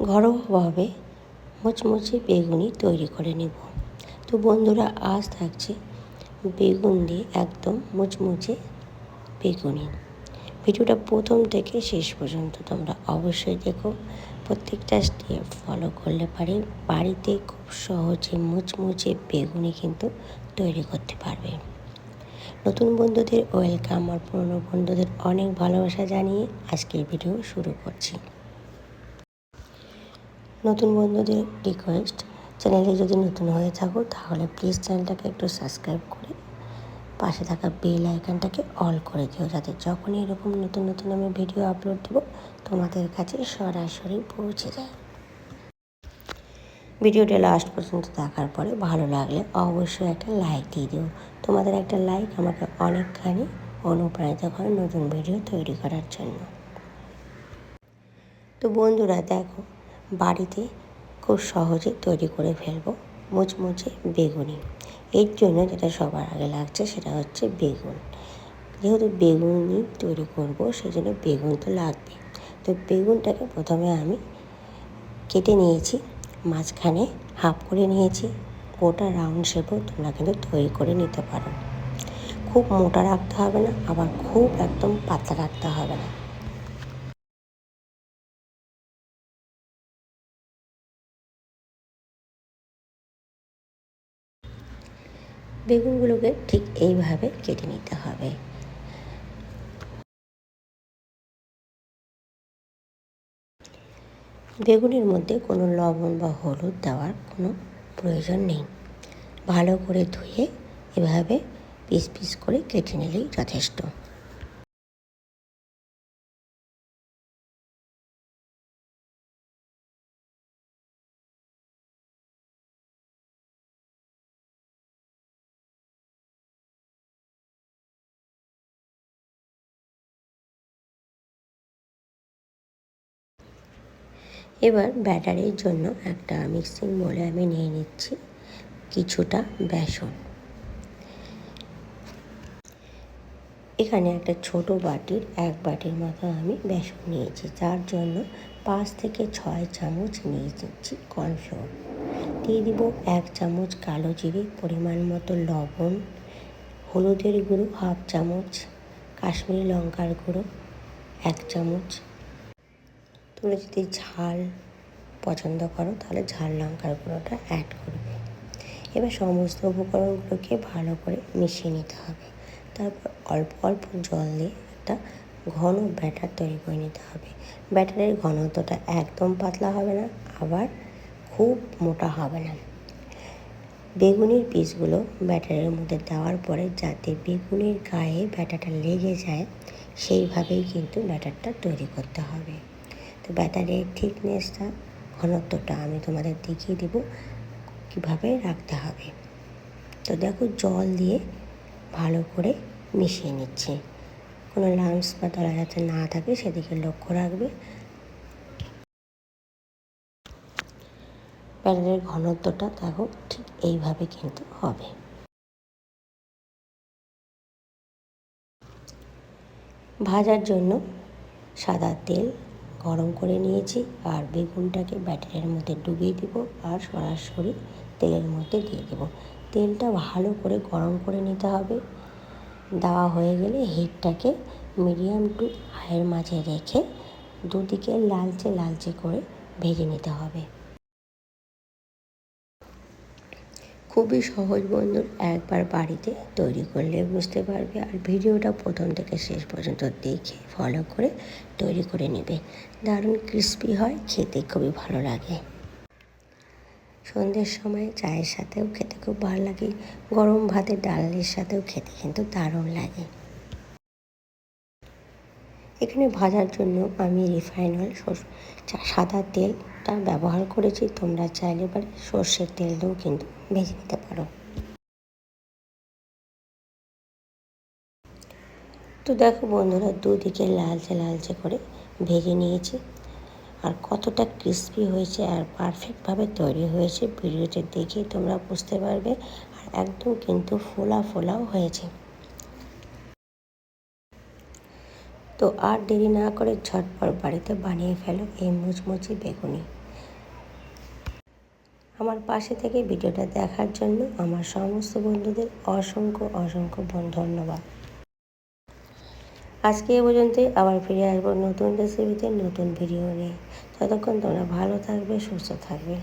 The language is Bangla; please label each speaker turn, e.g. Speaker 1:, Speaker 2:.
Speaker 1: ঘরোয়াভাবে মুচমুচে বেগুনি তৈরি করে নেব। তো বন্ধুরা, আজ থাকছে বেগুন দিয়ে একদম মুচমুচে বেগুনি। ভিডিওটা প্রথম থেকে শেষ পর্যন্ত তোমরা অবশ্যই দেখো। প্রত্যেকটা স্টেপ ফলো করলে পারে। বাড়িতে খুব সহজে মুচমুচে বেগুনি কিন্তু তৈরি করতে পারবে। নতুন বন্ধুদের ওয়েলকাম। আর পুরনো বন্ধুদের অনেক ভালোবাসা জানিয়ে আজকের ভিডিও শুরু করছি। নতুন বন্ধুদের রিকোয়েস্ট চ্যানেলে যদি নতুন হয়ে থাকো, তাহলে প্লিজ চ্যানেলটাকে একটু সাবস্ক্রাইব করে পাশে থাকা বেল আইকনটাকে অল করে দিও, যাতে যখনই এরকম নতুন নতুন আমি ভিডিও আপলোড দেবো, তোমাদের কাছে সরাসরি পৌঁছে যায়। ভিডিওটা লাস্ট পর্যন্ত দেখার পরে ভালো লাগলে অবশ্যই একটা লাইক দিয়ে দিও। তোমাদের একটা লাইক আমাকে অনেকখানি অনুপ্রাণিত করে নতুন ভিডিও তৈরি করার জন্য। তো বন্ধুরা, দেখো বাড়িতে খুব সহজে তৈরি করে ফেলব মুচমুচে বেগুনি। এর জন্য যেটা সবার আগে লাগছে সেটা হচ্ছে বেগুন। যেহেতু বেগুনি তৈরি করব সেই জন্য বেগুন তো লাগবে। তো বেগুনটাকে প্রথমে আমি কেটে নিয়েছি, মাঝখানে হাফ করে নিয়েছি, গোটা রাউন্ড শেপও তোমরা কিন্তু তৈরি করে নিতে পারো। খুব মোটা রাখতে হবে না, আবার খুব একদম পাতলা রাখতে হবে না। বেগুনগুলোকে ঠিক এইভাবে কেটে নিতে হবে। বেগুনের মধ্যে কোনো লবণ বা হলুদ দেওয়ার কোনো প্রয়োজন নেই। ভালো করে ধুয়ে এভাবে পিস পিস করে কেটে নিলেই যথেষ্ট। এবার ব্যাটারির জন্য একটা মিক্সিং বলে আমি নিয়ে নিচ্ছি কিছুটা বেসন। এখানে একটা ছোট বাটির এক বাটির মতো আমি বেসন নিয়েছি, যার জন্য পাঁচ থেকে ছয় চামচ নিয়ে নিচ্ছি কর্নফ্লোর দিয়ে দিব এক চামচ কালো জিরে পরিমাণ মতো লবণ, হলুদের গুঁড়ো হাফ চামচ, কাশ্মীরি লঙ্কার গুঁড়ো এক চামচ তোমরা যদি ঝাল পছন্দ করো, তাহলে ঝাল লঙ্কার গুঁড়োটা অ্যাড করবে। এবার সমস্ত উপকরণগুলোকে ভালো করে মিশিয়ে নিতে হবে। তারপর অল্প অল্প জল দিয়ে একটা ঘন ব্যাটার তৈরি করে নিতে হবে। ব্যাটারের ঘনত্বটা একদম পাতলা হবে না, আবার খুব মোটা হবে না। বেগুনের পিসগুলো ব্যাটারের মধ্যে দেওয়ার পরে যাতে বেগুনের গায়ে ব্যাটারটা লেগে যায়, সেইভাবেই কিন্তু ব্যাটারটা তৈরি করতে হবে। তো ব্যাটারের থিকনেসটা ঘনত্বটা আমি তোমাদের দেখিয়ে দেব কীভাবে রাখতে হবে। তো দেখো জল দিয়ে ভালো করে মিশিয়ে নিচ্ছে। কোনো লামস বা তলা যাতে না থাকে সেদিকে লক্ষ্য রাখবে। ব্যাটারের ঘনত্বটা দেখো ঠিক এইভাবে কিন্তু হবে। ভাজার জন্য সাদা তেল গরম করে নিয়েছি আর বেগুনটাকে ব্যাটারের মধ্যে ডুবিয়ে দিব আর সরাসরি তেলের মধ্যে দিয়ে দেবো। তেলটা ভালো করে গরম করে নিতে হবে। দেওয়া হয়ে গেলে হিটটাকে মিডিয়াম টু হাইয়ের মাঝে রেখে দুদিকে লালচে লালচে করে ভেজে নিতে হবে। খুবই সহজ বন্ধু একবার বাড়িতে তৈরি করলে বুঝতে পারবে আর ভিডিওটা প্রথম থেকে শেষ পর্যন্ত দেখে ফলো করে তৈরি করে নেবে। দারুণ ক্রিস্পি হয়, খেতে খুবই ভালো লাগে। সন্ধ্যের সময় চায়ের সাথেও খেতে খুব ভালো লাগে। গরম ভাতের ডালের সাথেও খেতে কিন্তু দারুণ লাগে। এখানে ভাজার জন্য আমি রিফাইন অয়েল সাদা তেলটা ব্যবহার করেছি, তোমরা চাইলে এবার সর্ষের তেল দিয়েও কিন্তু ভেজে নিতে পারো। তো দেখো বন্ধুরা, দুদিকে লালচে লালচে করে ভেজে নিয়েছি। আর কতটা ক্রিস্পি হয়েছে আর পারফেক্টভাবে তৈরি হয়েছে ভিডিওতে দেখে তোমরা বুঝতে পারবে। আর একদম কিন্তু ফোলা ফোলাও হয়েছে। তো আর দেরি না করে ঝটপট বাড়িতে বানিয়ে ফেলো এই মুচমুচি বেগুনি। আমার পাশে থেকে ভিডিওটা দেখার জন্য আমার সমস্ত বন্ধুদের অসংখ্য অসংখ্য ধন্যবাদ। আজকে এ পর্যন্তই। আবার ফিরে আসব নতুন রেসিপিতে নতুন ভিডিও নিয়ে। ততক্ষণ তোমরা ভালো থাকবে, সুস্থ থাকবে।